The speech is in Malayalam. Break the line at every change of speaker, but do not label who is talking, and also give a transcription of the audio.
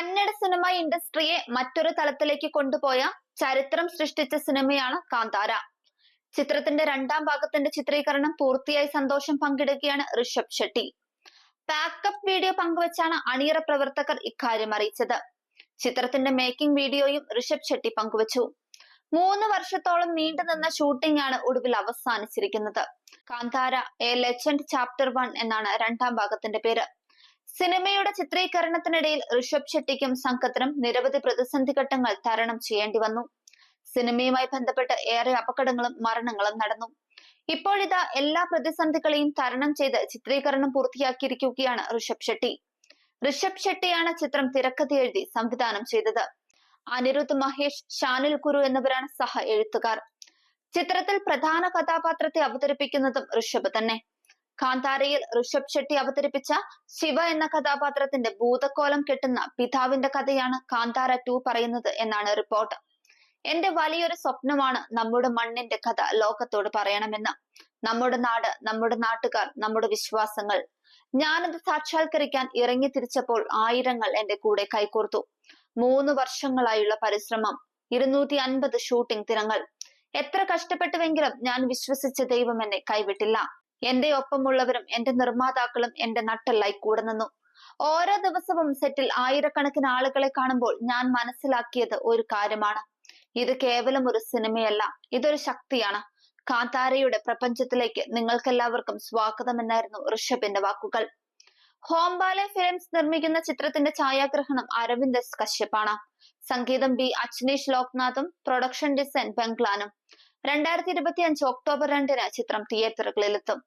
കന്നഡ സിനിമ ഇൻഡസ്ട്രിയെ മറ്റൊരു തലത്തിലേക്ക് കൊണ്ടുപോയ ചരിത്രം സൃഷ്ടിച്ച സിനിമയാണ് കാന്താര. ചിത്രത്തിന്റെ രണ്ടാം ഭാഗത്തിന്റെ ചിത്രീകരണം പൂർത്തിയായി സന്തോഷം പങ്കിടുകയാണ് Rishab Shetty. Pack up video പങ്കുവച്ചാണ് അണിയറ പ്രവർത്തകർ ഇക്കാര്യം അറിയിച്ചത്. ചിത്രത്തിന്റെ മേക്കിംഗ് വീഡിയോയും ഋഷഭ് ഷെട്ടി പങ്കുവച്ചു. മൂന്ന് വർഷത്തോളം നീണ്ടുനിന്ന ഷൂട്ടിംഗ് ആണ് ഒടുവിൽ അവസാനിച്ചിരിക്കുന്നത്. Kantara a legend chapter one എന്നാണ് രണ്ടാം ഭാഗത്തിന്റെ പേര്. സിനിമയുടെ ചിത്രീകരണത്തിനിടയിൽ ഋഷഭ് ഷെട്ടിക്കും സംഘത്തിനും നിരവധി പ്രതിസന്ധി ഘട്ടങ്ങൾ തരണം ചെയ്യേണ്ടി വന്നു. സിനിമയുമായി ബന്ധപ്പെട്ട് ഏറെ അപകടങ്ങളും മരണങ്ങളും നടന്നു. ഇപ്പോഴിതാ എല്ലാ പ്രതിസന്ധികളെയും തരണം ചെയ്ത് ചിത്രീകരണം പൂർത്തിയാക്കിയിരിക്കുകയാണ് ഋഷഭ് ഷെട്ടി. ഋഷഭ് ഷെട്ടിയാണ് ചിത്രം തിരക്കഥ എഴുതി സംവിധാനം ചെയ്തത്. അനിരുദ്ധ് മഹേഷ് ഷാനിൽ കുരു എന്നിവരാണ് സഹ എഴുത്തുകാർ. ചിത്രത്തിൽ പ്രധാന കഥാപാത്രത്തെ അവതരിപ്പിക്കുന്നതും ഋഷഭ് തന്നെ. കാന്താരയിൽ ഋഷഭ് ഷെട്ടി അവതരിപ്പിച്ച ശിവ എന്ന കഥാപാത്രത്തിന്റെ ഭൂതക്കോലം കെട്ടുന്ന പിതാവിന്റെ കഥയാണ് കാന്താര ടു പറയുന്നത് എന്നാണ് റിപ്പോർട്ട്. എന്റെ വലിയൊരു സ്വപ്നമാണ് നമ്മുടെ മണ്ണിന്റെ കഥ ലോകത്തോട് പറയണമെന്ന്. നമ്മുടെ നാട് നമ്മുടെ നാട്ടുകാർ നമ്മുടെ വിശ്വാസങ്ങൾ. ഞാനത് സാക്ഷാത്കരിക്കാൻ ഇറങ്ങി തിരിച്ചപ്പോൾ ആയിരങ്ങൾ എന്റെ കൂടെ കൈകോർത്തു. മൂന്ന് വർഷങ്ങളായുള്ള പരിശ്രമം ഇരുന്നൂറ്റി അൻപത് ഷൂട്ടിംഗ് ദിനങ്ങൾ എത്ര കഷ്ടപ്പെട്ടുവെങ്കിലും ഞാൻ വിശ്വസിച്ച ദൈവം എന്നെ കൈവിട്ടില്ല. എന്റെ ഒപ്പമുള്ളവരും എന്റെ നിർമ്മാതാക്കളും എന്റെ നട്ടെല്ലായി കൂടെ നിന്നു. ഓരോ ദിവസവും സെറ്റിൽ ആയിരക്കണക്കിന് ആളുകളെ കാണുമ്പോൾ ഞാൻ മനസ്സിലാക്കിയത് ഒരു കാര്യമാണ്. ഇത് കേവലം ഒരു സിനിമയല്ല ഇതൊരു ശക്തിയാണ്. കാന്താരയുടെ പ്രപഞ്ചത്തിലേക്ക് നിങ്ങൾക്കെല്ലാവർക്കും സ്വാഗതം എന്നായിരുന്നു ഋഷഭിന്റെ വാക്കുകൾ. ഹോംബാലെ ഫിലിംസ് നിർമ്മിക്കുന്ന ചിത്രത്തിന്റെ ഛായാഗ്രഹണം അരവിന്ദ് എസ് കശ്യപ്പാണ്. സംഗീതം ബി അച്നീഷ് ലോക്നാഥും പ്രൊഡക്ഷൻ ഡിസൈൻ ബംഗ്ലാനും. രണ്ടായിരത്തി ഇരുപത്തി അഞ്ച് ഒക്ടോബർ രണ്ടിന് ചിത്രം തിയേറ്ററുകളിലെത്തും.